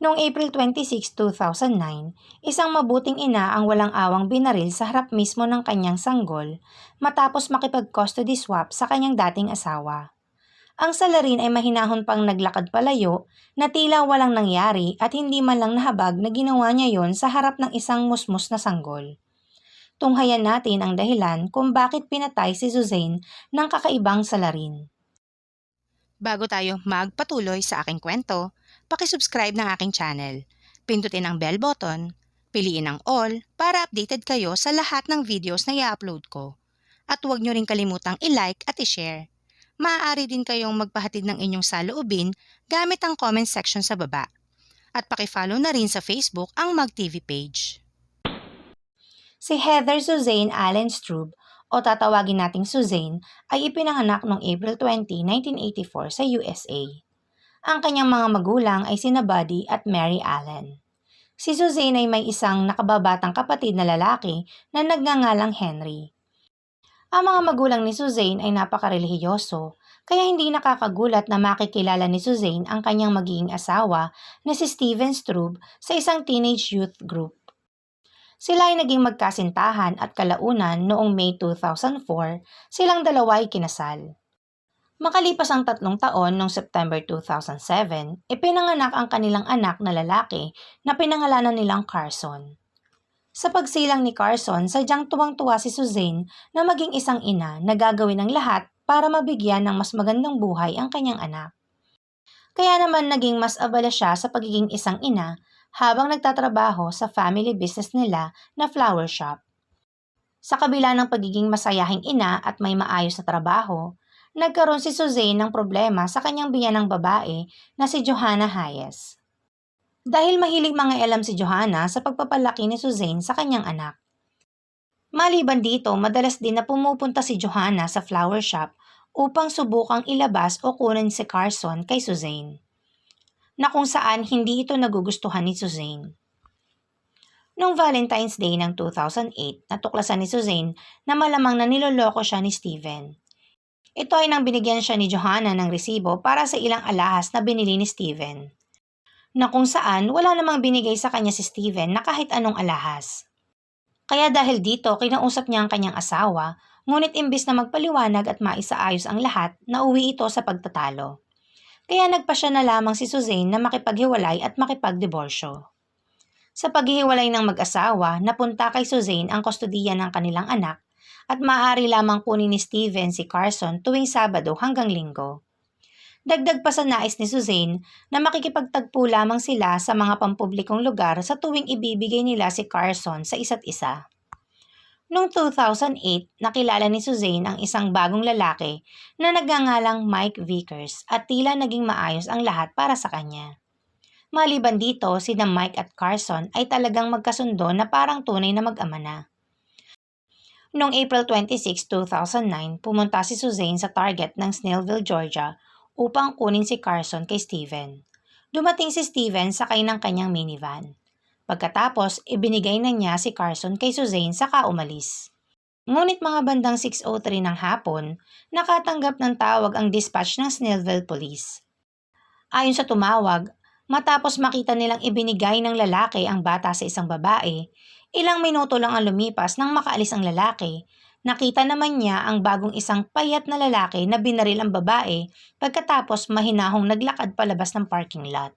Noong April 26, 2009, isang mabuting ina ang walang awang binaril sa harap mismo ng kanyang sanggol matapos makipag-custody swap sa kanyang dating asawa. Ang salarin ay mahinahon pang naglakad palayo na tila walang nangyari at hindi man lang nahabag na ginawa niya yon sa harap ng isang musmus na sanggol. Tunghayan natin ang dahilan kung bakit pinatay si Suzanne ng kakaibang salarin. Bago tayo magpatuloy sa aking kwento, pakisubscribe ng aking channel. Pindutin ang bell button, piliin ang all para updated kayo sa lahat ng videos na i-upload ko. At huwag nyo rin kalimutang i-like at i-share. Maaari din kayong magpahatid ng inyong saloobin gamit ang comment section sa baba. At pakifollow na rin sa Facebook ang MagTV page. Si Heather Suzanne Allen Strub o tatawagin nating Suzanne ay ipinanganak noong April 20, 1984 sa USA. Ang kanyang mga magulang ay sina Buddy at Mary Allen. Si Suzanne ay may isang nakababatang kapatid na lalaki na nagngangalang Henry. Ang mga magulang ni Suzanne ay napakarelihiyoso, kaya hindi nakakagulat na makikilala ni Suzanne ang kanyang magiging asawa na si Steven Strub sa isang teenage youth group. Sila ay naging magkasintahan at kalaunan noong May 2004, silang dalawa ay kinasal. Makalipas ang tatlong taon noong September 2007, ipinanganak ang kanilang anak na lalaki na pinangalanan nilang Carson. Sa pagsilang ni Carson, sadyang tuwang-tuwa si Suzanne na maging isang ina na gagawin ng lahat para mabigyan ng mas magandang buhay ang kanyang anak. Kaya naman naging mas abala siya sa pagiging isang ina habang nagtatrabaho sa family business nila na flower shop. Sa kabila ng pagiging masayahing ina at may maayos na trabaho, nagkaroon si Suzanne ng problema sa kanyang biyanang babae na si Johanna Hayes. Dahil mahilig mga elam si Johanna sa pagpapalaki ni Suzanne sa kanyang anak. Maliban dito, madalas din na pumupunta si Johanna sa flower shop upang subukang ilabas o kunin si Carson kay Suzanne. Na kung saan hindi ito nagugustuhan ni Suzanne. Noong Valentine's Day ng 2008, natuklasan ni Suzanne na malamang na niloloko siya ni Steven. Ito ay nang binigyan siya ni Johanna ng resibo para sa ilang alahas na binili ni Steven na kung saan wala namang binigay sa kanya si Steven na kahit anong alahas. Kaya dahil dito, kinausap niya ang kanyang asawa, ngunit imbis na magpaliwanag at maisaayos ang lahat, nauwi ito sa pagtatalo. Kaya nagpa siya na lamang si Suzanne na makipaghiwalay at makipagdiborsyo. Sa paghihiwalay ng mag-asawa, napunta kay Suzanne ang kustodiya ng kanilang anak at maaari lamang kunin ni Steven si Carson tuwing Sabado hanggang Linggo. Dagdag pa sa nais ni Suzanne na makikipagtagpo lamang sila sa mga pampublikong lugar sa tuwing ibibigay nila si Carson sa isa't isa. Noong 2008, nakilala ni Suzanne ang isang bagong lalaki na nagngangalang Mike Vickers at tila naging maayos ang lahat para sa kanya. Maliban dito, sina Mike at Carson ay talagang magkasundo na parang tunay na mag-ama na. Noong April 26, 2009, pumunta si Suzanne sa Target ng Snellville, Georgia upang kunin si Carson kay Steven. Dumating si Steven sakay ng kanyang minivan. Pagkatapos, ibinigay na niya si Carson kay Suzanne saka umalis. Ngunit mga bandang 6.03 ng hapon, nakatanggap ng tawag ang dispatch ng Snellville Police. Ayon sa tumawag, matapos makita nilang ibinigay ng lalaki ang bata sa isang babae, ilang minuto lang ang lumipas nang makaalis ang lalaki Nakita naman niya ang bagong isang payat na lalaki na binaril ang babae pagkatapos mahinahong naglakad palabas ng parking lot.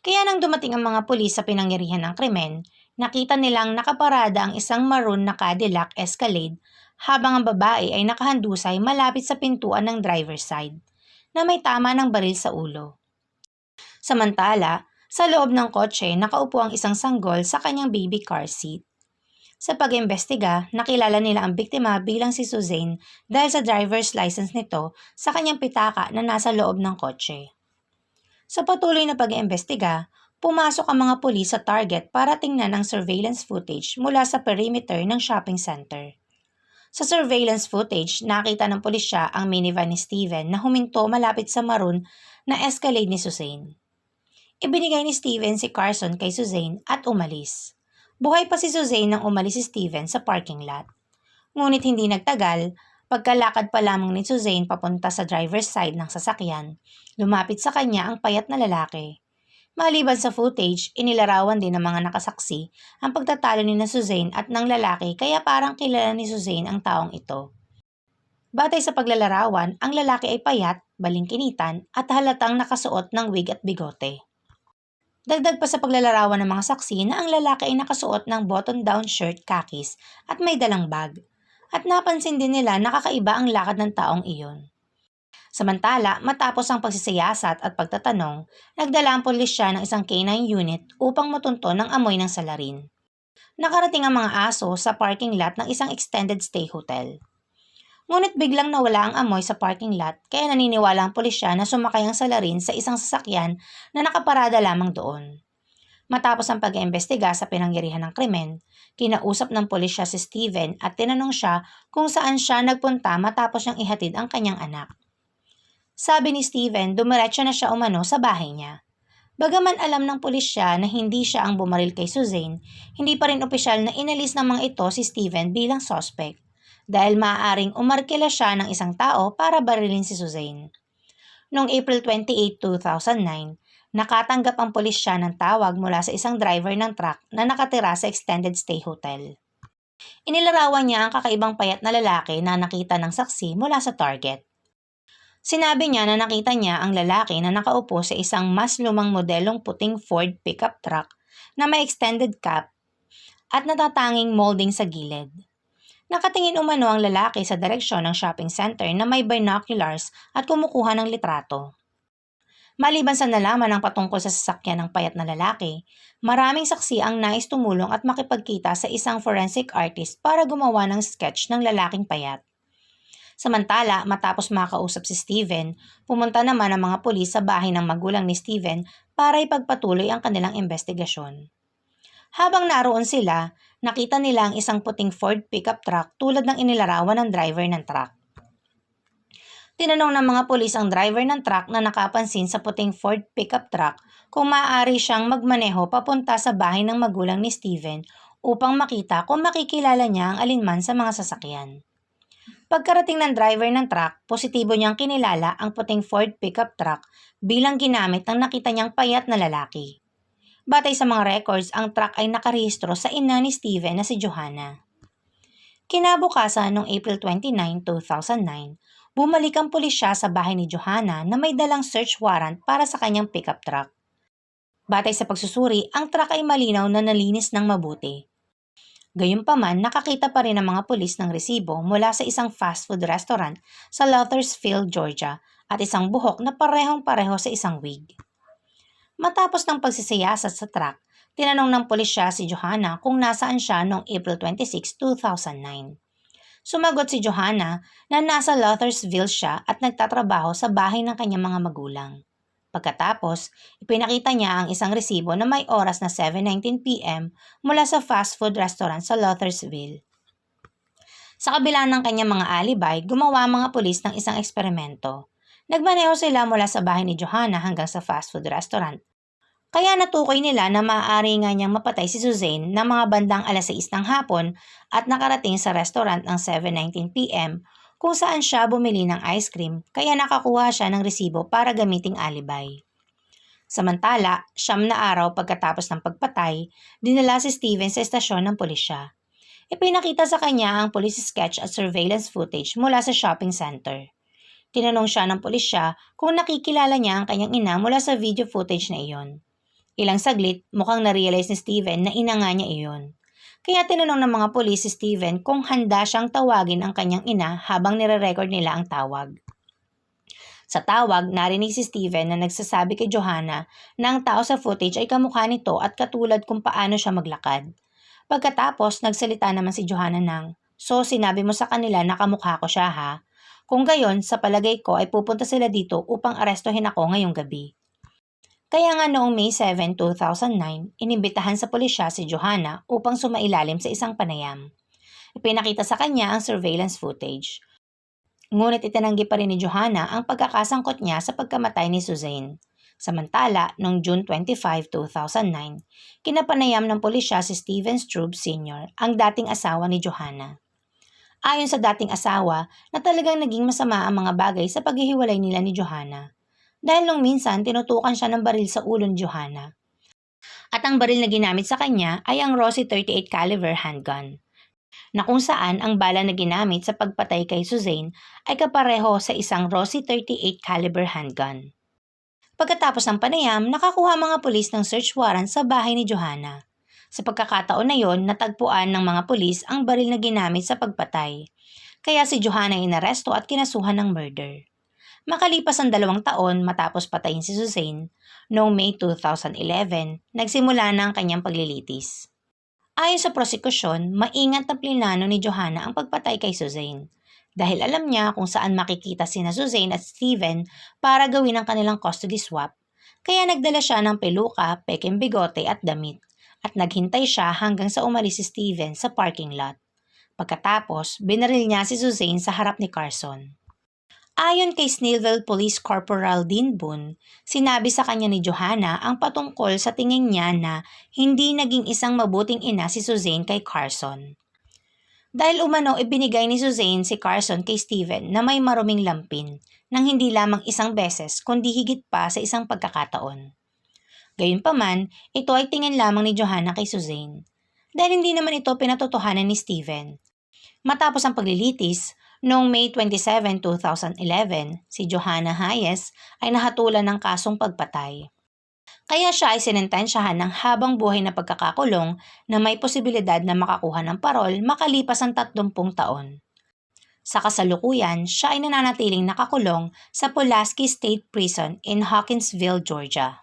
Kaya nang dumating ang mga pulis sa pinangyarihan ng krimen, nakita nilang nakaparada ang isang maroon na Cadillac Escalade habang ang babae ay nakahandusay malapit sa pintuan ng driver's side na may tama ng baril sa ulo. Samantala, sa loob ng kotse nakaupo ang isang sanggol sa kanyang baby car seat. Sa pag-imbestiga, nakilala nila ang biktima bilang si Suzanne dahil sa driver's license nito sa kanyang pitaka na nasa loob ng kotse. Sa patuloy na pag-imbestiga, pumasok ang mga pulis sa target para tingnan ang surveillance footage mula sa perimeter ng shopping center. Sa surveillance footage, nakita ng pulisya ang minivan ni Steven na huminto malapit sa maroon na Escalade ni Suzanne. Ibinigay ni Steven si Carson kay Suzanne at umalis. Buhay pa si Suzanne nang umalis si Steven sa parking lot. Ngunit hindi nagtagal, pagkalakad pa lamang ni Suzanne papunta sa driver's side ng sasakyan, lumapit sa kanya ang payat na lalaki. Maliban sa footage, inilarawan din ng mga nakasaksi ang pagtatalo ni na Suzanne at ng lalaki kaya parang kilala ni Suzanne ang taong ito. Batay sa paglalarawan, ang lalaki ay payat, balingkinitan at halatang nakasuot ng wig at bigote. Dagdag pa sa paglalarawan ng mga saksi na ang lalaki ay nakasuot ng button-down shirt kakis at may dalang bag. At napansin din nila nakakaiba ang lakad ng taong iyon. Samantala, matapos ang pagsisiyasat at pagtatanong, nagdala ang pulisya ng isang K9 unit upang matunto ng amoy ng salarin. Nakarating ang mga aso sa parking lot ng isang extended stay hotel. Ngunit biglang nawala ang amoy sa parking lot kaya naniniwala ang pulisya na sumakay ang salarin sa isang sasakyan na nakaparada lamang doon. Matapos ang pag-iimbestiga sa pinangyarihan ng krimen, kinausap ng pulisya si Steven at tinanong siya kung saan siya nagpunta matapos niyang ihatid ang kanyang anak. Sabi ni Steven, dumiretso na siya umano sa bahay niya. Bagaman alam ng pulisya na hindi siya ang bumaril kay Suzanne, hindi pa rin opisyal na inalis ng mga ito si Steven bilang suspect dahil maaaring umarkila siya ng isang tao para barilin si Suzanne. Noong April 28, 2009, nakatanggap ang pulisya ng tawag mula sa isang driver ng truck na nakatira sa extended stay hotel. Inilarawan niya ang kakaibang payat na lalaki na nakita ng saksi mula sa target. Sinabi niya na nakita niya ang lalaki na nakaupo sa isang mas lumang modelong puting Ford pickup truck na may extended cap at natatanging molding sa gilid. Nakatingin umano ang lalaki sa direksyon ng shopping center na may binoculars at kumukuha ng litrato. Maliban sa nalaman ng patungkol sa sasakyan ng payat na lalaki, maraming saksi ang nais tumulong at makipagkita sa isang forensic artist para gumawa ng sketch ng lalaking payat. Samantala, matapos makausap si Steven, pumunta naman ang mga pulis sa bahay ng magulang ni Steven para ipagpatuloy ang kanilang investigasyon. Habang naroon sila, nakita nila ang isang puting Ford pickup truck tulad ng inilarawan ng driver ng truck. Tinanong ng mga pulis ang driver ng truck na nakapansin sa puting Ford pickup truck kung maaari siyang magmaneho papunta sa bahay ng magulang ni Steven upang makita kung makikilala niya ang alinman sa mga sasakyan. Pagkarating ng driver ng truck, positibo niyang kinilala ang puting Ford pickup truck bilang ginamit ng nakita niyang payat na lalaki. Batay sa mga records, ang truck ay nakarehistro sa ina ni Steven na si Johanna. Kinabukasan noong April 29, 2009, bumalik ang pulisya sa bahay ni Johanna na may dalang search warrant para sa kanyang pickup truck. Batay sa pagsusuri, ang truck ay malinaw na nalinis ng mabuti. Gayunpaman, nakakita pa rin ang mga pulis ng resibo mula sa isang fast food restaurant sa Lothersfield, Georgia at isang buhok na parehong-pareho sa isang wig. Matapos ng pagsisiyasat sa truck, tinanong ng pulisya si Johanna kung nasaan siya noong April 26, 2009. Sumagot si Johanna na nasa Lothersville siya at nagtatrabaho sa bahay ng kanyang mga magulang. Pagkatapos, ipinakita niya ang isang resibo na may oras na 7.19pm mula sa fast food restaurant sa Lothersville. Sa kabila ng kanyang mga alibay, gumawa mga pulis ng isang eksperimento. Nagmaneho sila mula sa bahay ni Johanna hanggang sa fast food restaurant. Kaya natukoy nila na maaari nga niyang mapatay si Suzanne ng mga bandang alas 6 ng hapon at nakarating sa restaurant ng 7.19pm kung saan siya bumili ng ice cream kaya nakakuha siya ng resibo para gamiting alibay. Samantala, siyam na araw pagkatapos ng pagpatay, dinala si Steven sa estasyon ng pulisya. Ipinakita sa kanya ang police sketch at surveillance footage mula sa shopping center. Tinanong siya ng pulisya kung nakikilala niya ang kanyang ina mula sa video footage na iyon. Ilang saglit, mukhang na-realize ni Steven na ina niya iyon. Kaya tinanong ng mga pulis si Steven kung handa siyang tawagin ang kanyang ina habang nire-record nila ang tawag. Sa tawag, narinig si Steven na nagsasabi kay Johanna na ang tao sa footage ay kamukha nito at katulad kung paano siya maglakad. Pagkatapos, nagsalita naman si Johanna ng, So sinabi mo sa kanila na kamukha ko siya ha? Kung gayon, sa palagay ko ay pupunta sila dito upang arestohin ako ngayong gabi. Kaya nga noong May 7, 2009, inimbitahan sa pulisya si Johanna upang sumailalim sa isang panayam. Ipinakita sa kanya ang surveillance footage. Ngunit itinanggi pa rin ni Johanna ang pagkakasangkot niya sa pagkamatay ni Suzanne. Samantala, noong June 25, 2009, kinapanayam ng pulisya si Steven Strub Sr., ang dating asawa ni Johanna. Ayon sa dating asawa, na talagang naging masama ang mga bagay sa paghihiwalay nila ni Johanna. Dahil nung minsan tinutukan siya ng baril sa ulo ni Johanna. At ang baril na ginamit sa kanya ay ang Rossi 38 caliber handgun na kung saan ang bala na ginamit sa pagpatay kay Suzanne ay kapareho sa isang Rossi 38 caliber handgun. Pagkatapos ng panayam, nakakuha mga pulis ng search warrant sa bahay ni Johanna. Sa pagkakataon na yon, natagpuan ng mga pulis ang baril na ginamit sa pagpatay. Kaya si Johanna ay inaresto at kinasuhan ng murder. Makalipas ang dalawang taon matapos patayin si Suzanne, noong May 2011, nagsimula na ang kanyang paglilitis. Ayon sa prosekusyon, maingat na plinano ni Johanna ang pagpatay kay Suzanne dahil alam niya kung saan makikita sina Suzanne at Steven para gawin ang kanilang custody swap. Kaya nagdala siya ng peluka, peking bigote at damit at naghintay siya hanggang sa umalis si Steven sa parking lot. Pagkatapos, binaril niya si Suzanne sa harap ni Carson. Ayon kay Snellville Police Corporal Dean Boone, sinabi sa kanya ni Johanna ang patungkol sa tingin niya na hindi naging isang mabuting ina si Suzanne kay Carson. Dahil umano ibinigay ni Suzanne si Carson kay Steven na may maruming lampin nang hindi lamang isang beses kundi higit pa sa isang pagkakataon. Gayunpaman, ito ay tingin lamang ni Johanna kay Suzanne dahil hindi naman ito pinatotohanan ni Steven. Matapos ang paglilitis, noong May 27, 2011, si Johanna Hayes ay nahatulan ng kasong pagpatay. Kaya siya ay sinentensyahan ng habang buhay na pagkakakulong na may posibilidad na makakuha ng parol makalipas ang 30 taon. Sa kasalukuyan, siya ay nananatiling nakakulong sa Pulaski State Prison in Hawkinsville, Georgia.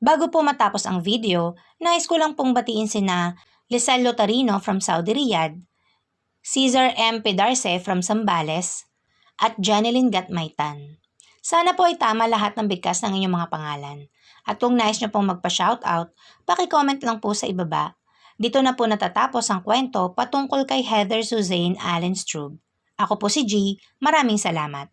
Bago po matapos ang video, nais ko lang pong batiin sina Lizelle Lotarino from Saudi Riyadh, Cesar M. Pedarce from Zambales, at Janeline Gatmaitan. Sana po ay tama lahat ng bigkas ng inyong mga pangalan. At kung nais nyo pong magpa-shoutout, paki-comment lang po sa ibaba. Dito na po natatapos ang kwento patungkol kay Heather Suzanne Allen Strub. Ako po si G. Maraming salamat.